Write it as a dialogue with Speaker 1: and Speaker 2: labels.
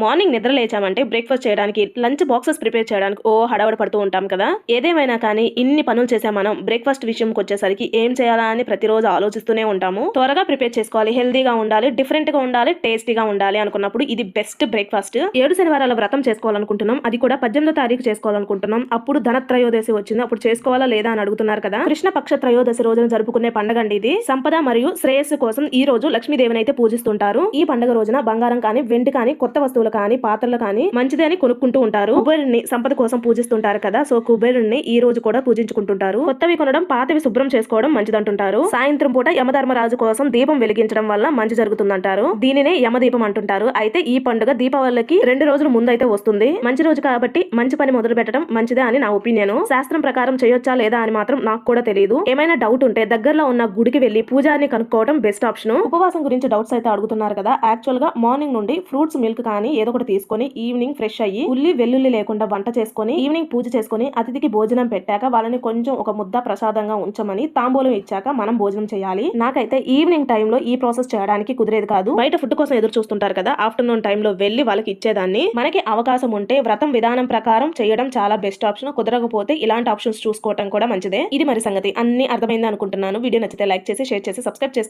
Speaker 1: Morning నిద్ర లేచామంటే breakfast చేయడానికి లంచ్ బాక్సెస్ ప్రిపేర్ చేయడానికి ఓ హడావడి పడుతూ ఉంటాం కదా. ఏదేమైనా కానీ ఇన్ని పనులు చేసే మనం బ్రేక్ఫాస్ట్ విషయంకి వచ్చేసరికి ఏం చేయాలా అని ప్రతిరోజు ఆలోచిస్తూనే ఉంటాము. త్వరగా ప్రిపేర్ చేసుకోవాలి హెల్దీగా ఉండాలి డిఫరెంట్గా ఉండాలి టేస్టీగా ఉండాలి అనుకున్నప్పుడు ఇది బెస్ట్ బ్రేక్ఫాస్ట్ ఏడు శనివారాల వ్రతం చేసుకోవాలనుకుంటున్నాం అది కూడా పద్దెనిమిదో తారీఖు చేసుకోవాలనుకుంటున్నాం. అప్పుడు ధనత్రయోదశి వచ్చింది అప్పుడు చేసుకోవాలా లేదా అని అడుగుతున్నారు కదా. కృష్ణ పక్ష త్రయోదశి రోజున జరుపుకునే పండుగ అండి ఇది. సంపద మరియు శ్రేయస్సు కోసం ఈ రోజు లక్ష్మీదేవిని అయితే పూజిస్తుంటారు. ఈ పండుగ రోజున బంగారం కానీ వెండి కానీ కొత్త వస్తువులు కానీ పాత్రలు కానీ మంచిదే అని కొనుక్కుంటూ ఉంటారు. కుబేరుణ్ణి సంపద కోసం పూజిస్తుంటారు కదా. సో కుబేరుణ్ణి ఈ రోజు కూడా పూజించుకుంటుంటారు. కొత్తవి కొనడం పాతవి శుభ్రం చేసుకోవడం మంచిదంటుంటారు. సాయంత్రం పూట యమధర్మరాజు కోసం దీపం వెలిగించడం వల్ల మంచి జరుగుతుందంటారు. దీనినే యమదీపం అంటుంటారు. అయితే ఈ పండుగ దీపావళికి రెండు రోజుల ముందు అయితే వస్తుంది. మంచి రోజు కాబట్టి మంచి పని మొదలు పెట్టడం మంచిదే అని నా ఒపీనియన్. శాస్త్రం ప్రకారం చేయొచ్చా లేదా అని మాత్రం నాకు కూడా తెలియదు ఏమైనా డౌట్ ఉంటే దగ్గరలో ఉన్న గుడికి వెళ్ళి పూజాన్ని కనుక్కోవడం బెస్ట్ ఆప్షన్. ఉపవాసం గురించి డౌట్స్ అయితే అడుగుతున్నారు కదా. యాక్చువల్గా మార్నింగ్ నుండి ఫ్రూట్స్ మిల్క్ కానీ ఏదో ఒకటి తీసుకొని ఈవినింగ్ ఫ్రెష్ అయ్యి ఉల్లి వెల్లుల్లి లేకుండా వంట చేసుకొని ఈవినింగ్ పూజ చేసుకొని అతిథికి భోజనం పెట్టాక వాళ్ళని కొంచెం ఒక ముద్ద ప్రసాదంగా ఉంచమని తాంబూలం ఇచ్చాక మనం భోజనం చేయాలి. నాకైతే ఈవినింగ్ టైంలో ఈ ప్రాసెస్ చేయడానికి కుదిరేది కాదు. బయట ఫుడ్ కోసం ఎదురు చూస్తుంటారు కదా ఆఫ్టర్నూన్ టైంలో వెళ్ళి వాళ్ళకి ఇచ్చేదాన్ని. మనకి అవకాశం ఉంటే వ్రతం విధానం ప్రకారం చేయడం చాలా బెస్ట్ ఆప్షన్ కుదరకపోతే ఇలాంటి ఆప్షన్స్ చూసుకోవడం కూడా మంచిదే. ఇది మరి సంగతి. అన్ని అర్థమైంది అనుకుంటున్నాను. వీడియో నచ్చితే లైక్ చేసి షేర్ చేసి సబ్స్క్రైబ్ చేసుకోండి.